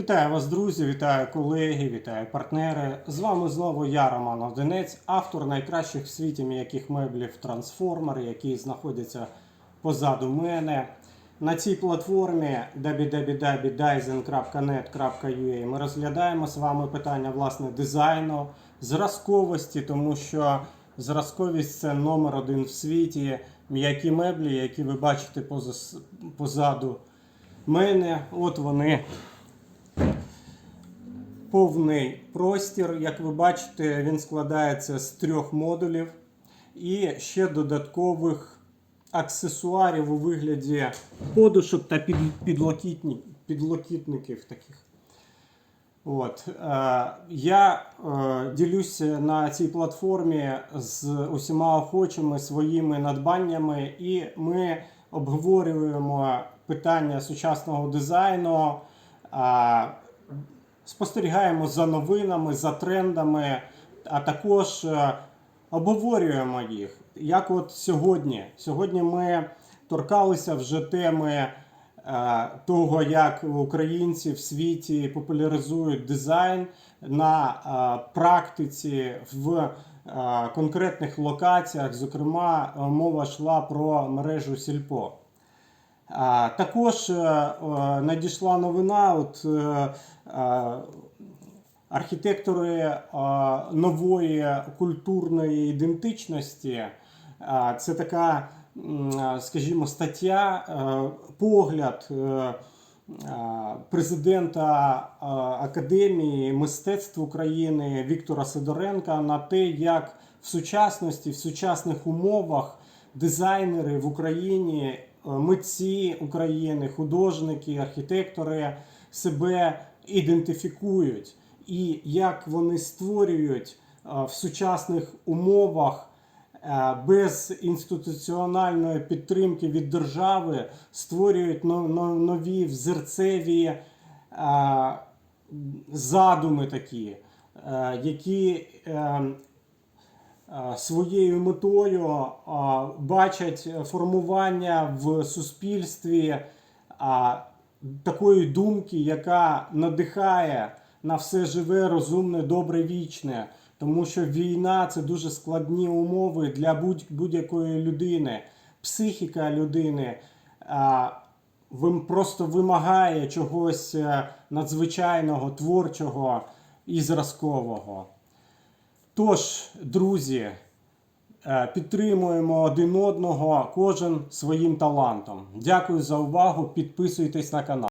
Вітаю вас, друзі, вітаю колеги, вітаю партнери. З вами знову я, Роман Одинець, автор найкращих в світі м'яких меблів Трансформер, які знаходяться позаду мене. На цій платформі www.dyson.net.ua ми розглядаємо з вами питання власне дизайну, зразковості, тому що зразковість це номер один в світі. М'які меблі, які ви бачите позаду мене. От вони повний простір. Як ви бачите, він складається з трьох модулів і ще додаткових аксесуарів у вигляді подушок та підлокітників таких. От. Е, я е, ділюся на цій платформі з усіма охочими своїми надбаннями, і ми обговорюємо питання сучасного дизайну. Спостерігаємо за новинами, за трендами, а також е, обговорюємо їх. Як от сьогодні. Сьогодні ми торкалися вже теми е, того, як українці в світі популяризують дизайн на е, практиці в конкретних локаціях. Зокрема, мова йшла про мережу Сільпо. Також е, е, надійшла новина. От, е, архітектори нової культурної ідентичності. це така, скажімо, стаття, погляд. Президента Академії мистецтв України Віктора Сидоренка на те, як в сучасності, в сучасних умовах дизайнери в Україні, митці України, художники, архітектори себе ідентифікують, і як вони створюють е, в сучасних умовах е, без інституціональної підтримки від держави, створюють но- но- нові взерцеві е, задуми такі, е, які е, е, своєю метою е, бачать формування в суспільстві е, такої думки, яка надихає на все живе, розумне, добре, вічне. Тому що війна це дуже складні умови для будь- будь-якої людини. Психіка людини просто вимагає чогось е, надзвичайного, творчого і зразкового. Тож, друзі, е, підтримуємо один одного, кожен своїм талантом. Дякую за увагу. Підписуйтесь на канал.